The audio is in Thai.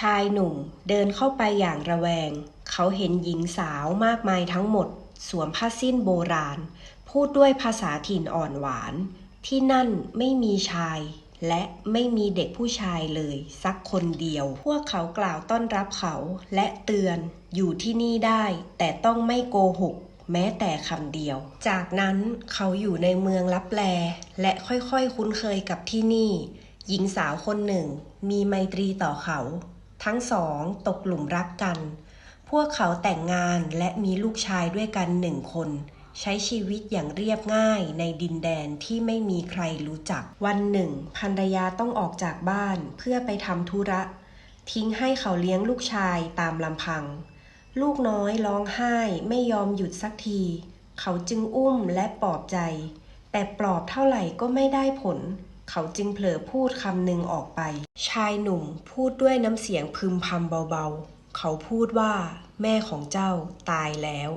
ชายหนุ่มเดินเข้าไปอย่างระแวง เขาเห็นหญิงสาวมากมายทั้งหมด สวมผ้าสิ้นโบราณ พูดด้วยภาษาถิ่นอ่อนหวาน ที่นั่นไม่มีชาย และไม่มีเด็กผู้ชายเลยสักคนเดียว พวกเขากล่าวต้อนรับเขาและเตือนอยู่ที่นี่ได้ แต่ต้องไม่โกหกแม้แต่คำเดียว จากนั้นเขาอยู่ในเมืองลับแล และค่อยๆ คุ้นเคยกับที่นี่ หญิงสาวคนหนึ่ง มีไมตรีต่อเขา ทั้งสองตกหลุมรักกัน พวกเขาแต่งงานและมีลูกชายด้วยกันหนึ่งคน ใช้ชีวิตอย่างเรียบง่ายในดินแดนที่ไม่มีใครรู้จัก วันหนึ่งภรรยาต้องออกจากบ้านเพื่อไปทำธุระ ทิ้งให้เขาเลี้ยงลูกชายตามลำพัง ลูกน้อยร้องไห้ไม่ยอมหยุดสักที เขาจึงอุ้มและปลอบใจ แต่ปลอบเท่าไหร่ก็ไม่ได้ผล เขาจึงเผลอพูดคำหนึ่งออกไป ชายหนุ่มพูดด้วยน้ำเสียงพึมพำเบาๆ เขาพูดว่า แม่ของเจ้าตายแล้ว